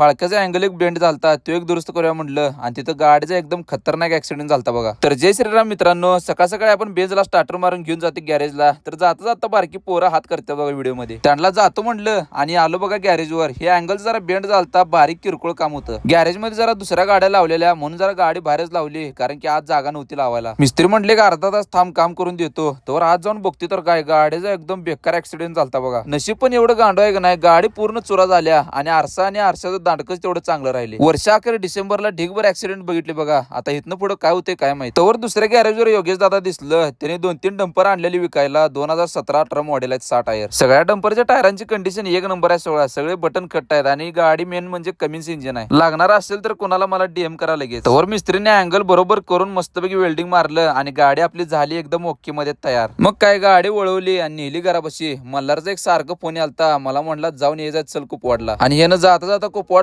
फाळक्याचा angle एक bend झालता तो एक दुरुस्त करूया म्हटलं आणि तिथं गाडीचा एकदम खतरनाक ऍक्सिडेंट झालता बघा. तर जय श्रीराम मित्रांनो सकाळ सकाळी आपण बेजला स्टार्टर मारून घेऊन जातो गॅरेजला तर जाता जाता बारकी पोरं हात करते बघा व्हिडिओमध्ये. त्यांना जातो म्हटलं आणि आलो बघा गॅरेजवर हे अँगल जरा बेंड झालता बारीक किरकोळ काम होतं. गॅरेजमध्ये जरा दुसऱ्या गाड्या लावलेल्या म्हणून जरा गाडी बाहेरच लावली कारण की आज जागा नव्हती लावायला. मिस्त्री म्हटले की अर्धा तास थांब काम करून देतो. तर आज जाऊन बघते तर काय गाडीचा एकदम बेकार ऍक्सिडेंट झालता बघा. नशीब पण एवढं गांडो आहे का नाही गाडी पूर्ण चुरा झाल्या आणि आरसा आणि आरशाचं दांडकच तेवढं चांगलं राहिले. वर्षाखेर डिसेंबरला ढिगभर ऍक्सिडेंट बघितले बघा. आता इथनं पुढे काय होते काय माहिती. तवर दुसऱ्या गॅरेजवर योगेश दादा दिसलं. त्याने दोन तीन डंपर आणलेली विकायला. दोन हजार सतरा अठरा मॉडेल आहेत सहा टायर सगळ्या डंपरच्या टायरांची कंडिशन एक नंबर आहे सोळा. सगळे बटन कट आहेत आणि गाडी मेन म्हणजे कमीच इंजिन आहे. लागणार असेल तर कोणाला मला डीएम करा लगेच. तवर मिस्त्रीने अँगल बरोबर करून मस्तपैकी वेल्डिंग मारलं आणि गाडी आपली झाली एकदम ओके मध्ये तयार. मग काय गाडी वळवली आणि नेली घरापाशी. मल्हारचा एक सारखं फोन आलता मला म्हणला जाऊन ये जात चल कुपवाडला. आणि यानं जाता जाता कुपवाड